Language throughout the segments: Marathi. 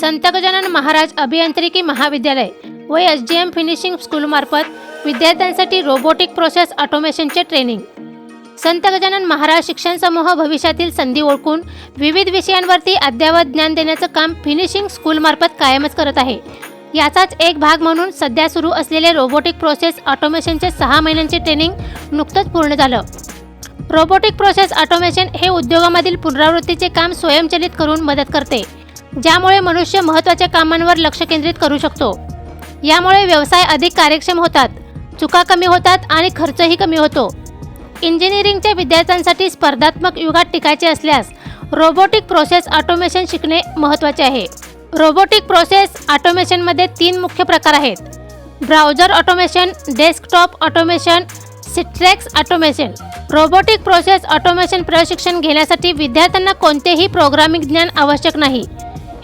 संत गजानन महाराज अभियांत्रिकी महाविद्यालय व एस जी एम फिनिशिंग स्कूलमार्फत विद्यार्थ्यांसाठी रोबोटिक प्रोसेस ऑटोमेशनचे ट्रेनिंग. संत गजानन महाराज शिक्षण समूह भविष्यातील संधी ओळखून विविध विषयांवरती अद्ययावत ज्ञान देण्याचं काम फिनिशिंग स्कूलमार्फत कायमच करत आहे. याचाच एक भाग म्हणून सध्या सुरू असलेले रोबोटिक प्रोसेस ऑटोमेशनचे सहा महिन्यांचे ट्रेनिंग नुकतंच पूर्ण झालं. रोबोटिक प्रोसेस ऑटोमेशन हे उद्योगामधील पुनरावृत्तीचे काम स्वयंचलित करून मदत करते. ज्यामुळे मनुष्य महत्त्वाच्या कामांवर लक्ष केंद्रित करू शकतो. यामुळे व्यवसाय अधिक कार्यक्षम होतात चुका कमी होतात आणि खर्चही कमी होतो. इंजिनिअरिंगच्या विद्यार्थ्यांसाठी स्पर्धात्मक युगात टिकायचे असल्यास रोबोटिक प्रोसेस ऑटोमेशन शिकणे महत्त्वाचे आहे. रोबोटिक प्रोसेस ऑटोमेशनमध्ये तीन मुख्य प्रकार आहेत. Browser automation desktop automation citrix automation. Robotic process automation प्रशिक्षण घेण्यासाठी विद्यार्थ्यांना कोणतेही प्रोग्रामिंग ज्ञान आवश्यक नाही.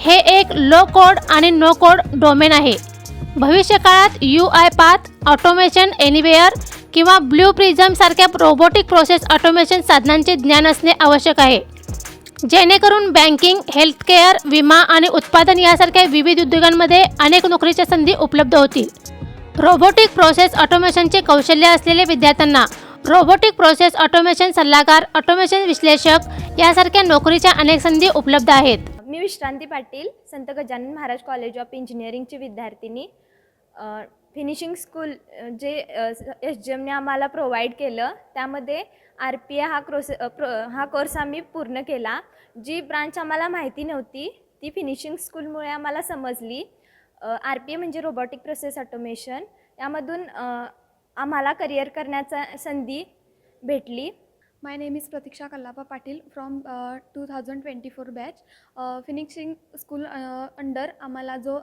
हे एक लो कोड आणि नो कोड डोमेन आहे. भविष्यकाळात U I path automation anywhere किंवा ब्ल्यू प्रिझमसारख्या रोबोटिक प्रोसेस ऑटोमेशन साधनांचे ज्ञान असणे आवश्यक आहे. जेणेकरून बँकिंग हेल्थकेअर विमा आणि उत्पादन यासारख्या विविध उद्योगांमध्ये अनेक नोकरीच्या संधी उपलब्ध होतील. रोबोटिक प्रोसेस ऑटोमेशनचे कौशल्य असलेल्या विद्यार्थ्यांना रोबोटिक प्रोसेस ऑटोमेशन सल्लागार ऑटोमेशन विश्लेषक यासारख्या नोकरीच्या अनेक संधी उपलब्ध आहेत. मी विश्रांती पाटील संत गजानन महाराज कॉलेज ऑफ इंजिनिअरिंगची विद्यार्थिनी. Finishing school J S G एमने आम्हाला प्रोव्हाइड केलं त्यामध्ये आर पी ए हा क्रोसे प्रो हा कोर्स आम्ही पूर्ण केला. जी ब्रांच आम्हाला माहिती नव्हती ती फिनिशिंग स्कूलमुळे आम्हाला समजली. आर पी ए म्हणजे रोबोटिक प्रोसेस ऑटोमेशन यामधून आम्हाला करिअर करण्याचा संधी भेटली. My name is Pratiksha Kallappa Patil from two thousand twenty four batch finishing school under आम्हाला जो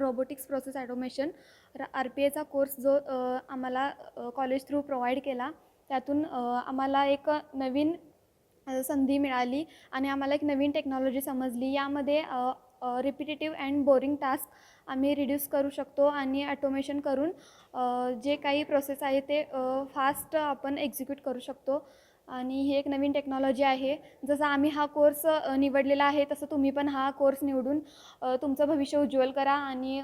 robotics process automation R P एचा कोर्स जो uh, आम्हाला कॉलेज थ्रू प्रोव्हाइड केला त्यातून uh, आम्हाला एक नवीन uh, संधी मिळाली आणि आम्हाला एक नवीन टेक्नॉलॉजी समजली. यामध्ये रिपिटेटिव्ह अँड बोरिंग टास्क आम्ही रिड्यूस करू शकतो आणि ॲटोमेशन करून जे काही प्रोसेस आहे ते फास्ट आपण एक्झिक्यूट करू शकतो. आणि ही एक नवीन टेक्नॉलॉजी आहे. जसं आम्ही हा कोर्स निवडलेला आहे तसं तुम्ही पण हा कोर्स निवडून तुमचं भविष्य उज्ज्वल करा आणि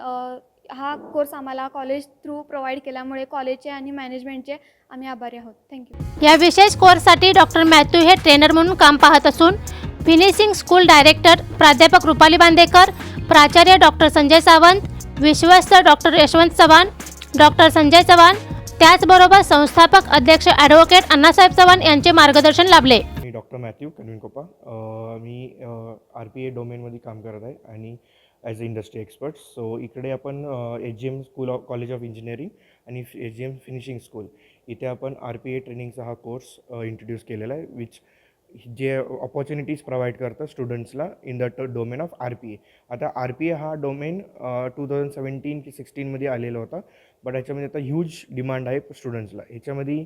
हा कोर्स आम्हाला कॉलेज थ्रू प्रोव्हाइड केल्यामुळे कॉलेजचे आणि मॅनेजमेंटचे आम्ही आभारी आहोत. थँक्यू या विशेष कोर्ससाठी डॉक्टर मॅथ्यू हे ट्रेनर म्हणून काम पाहत असून फिनिशिंग स्कूल डायरेक्टर प्राध्यापक रुपाली बांदेकर प्राचार्य डॉक्टर संजय सावंत विश्वस्त डॉक्टर यशवंत चव्हाण डॉक्टर संजय चव्हाण त्याचबरोबर संस्थापक अध्यक्ष ॲडव्होकेट अण्णासाहेब चव्हाण यांचे मार्गदर्शन लाभले. मी डॉक्टर मॅथ्यू कन्विन कोपा मी आर पी ए डोमेनमध्ये काम करत आहे आणि as a industry expert so इकडे आपण H G M school of college of engineering आणि H G M finishing school इथे आपण आर पी ए ट्रेनिंगचा हा कोर्स इंट्रोड्यूस केलेला आहे विच जे ऑपॉर्च्युनिटीज प्रोव्हाइड करतं स्टुडंट्सला इन द ट domain of R P A आता आर पी ए हा डोमेन टू थाउजंड सेवन्टीन की सिक्स्टीनमध्ये आलेला होता. बट याच्यामध्ये आता ह्यूज डिमांड आहे स्टुडंट्सला ह्याच्यामध्ये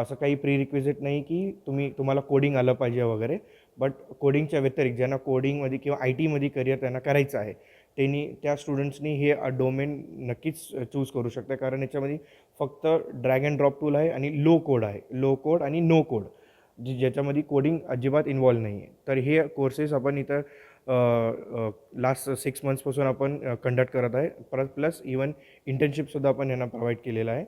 असं काही प्री रिक्विजिट नाही की तुम्ही तुम्हाला कोडिंग आलं पाहिजे वगैरे. बट कोडिंगच्या व्यतिरिक्त ज्यांना कोडिंगमध्ये किंवा आय टीमध्ये करिअर त्यांना करायचं आहे त्यांनी त्या स्टुडंट्सनी हे डोमेन नक्कीच चूज करू शकता. कारण याच्यामध्ये फक्त ड्रॅग अँड ड्रॉप टूल आहे आणि लो कोड आहे. लो कोड आणि नो कोड जी ज्याच्यामध्ये कोडिंग अजिबात इन्वॉल्व नाही आहे तर हे कोर्सेस आपण इथं लास्ट सिक्स मंथ्सपासून आपण कंडक्ट करत आहे. परत प्लस इवन इंटर्नशिपसुद्धा आपण यांना प्रोव्हाइड केलेलं आहे.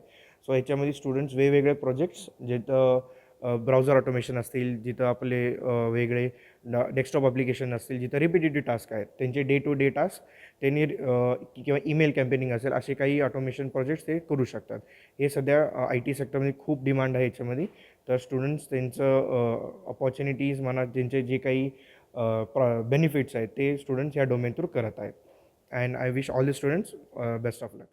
सो याच्यामध्ये स्टुडंट्स वेगवेगळे प्रोजेक्ट्स जिथं ब्राउझर ऑटोमेशन असतील जिथं आपले वेगळे डेस्कटॉप ॲप्लिकेशन असतील जिथं रिपिटेटिव्ह टास्क आहेत. त्यांचे डे टू डे टास्क त्यांनी किंवा ईमेल कॅम्पेनिंग असेल असे काही ऑटोमेशन प्रोजेक्ट्स ते करू शकतात. हे सध्या आय टी सेक्टरमध्ये खूप डिमांड आहे याच्यामध्ये. तर स्टुडंट्स त्यांचं ऑपॉर्च्युनिटीज म्हणा त्यांचे जे काही बेनिफिट्स आहेत ते स्टुडंट्स या डोमेन थ्रू करत आहेत. And I wish all the students best of luck